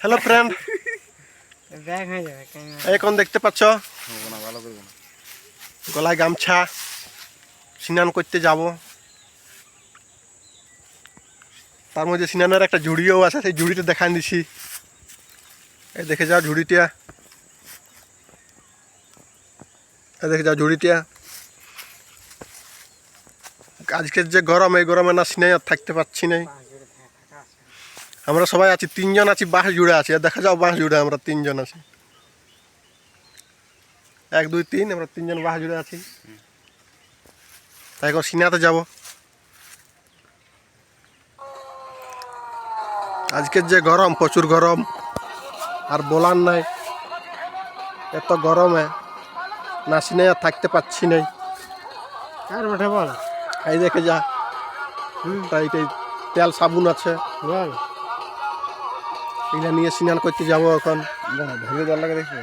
Hello friend bag হয়ে যাবে এখন দেখতে পাচ্ছ? না ভালো করব না। গলায় গামছা। স্নান করতে যাব। তার মধ্যে স্নানের একটা ঝুড়িও আছে সেই ঝুড়িতে দেখান দিছি। এই দেখে যাও ঝুড়িটা। এই দেখে যাও ঝুড়িটা। আজকের যে গরম এই গরমে না স্নেহ আর থাকতে পারছি নাই। আমরা সবাই আছি তিনজন আছি বাঁশ জুড়ে আছি। আর দেখা যাও বাঁশ জুড়ে আমরা তিনজন আছি। এক দুই তিন আমরা তিনজন বাঁশ জুড়ে আছি। তাই এখন সিনাতে যাব। আজকের যে গরম প্রচুর গরম। আর বলার নাই। এত গরমে না সিনে আর থাকতে পারছি নাই। মাঠে বল? এই দেখে যা। তাই এই তেল সাবুন আছে। বল। এগুলা নিয়ে স্নান করতে যাব এখন। ভেবে জল লাগে দেখবে।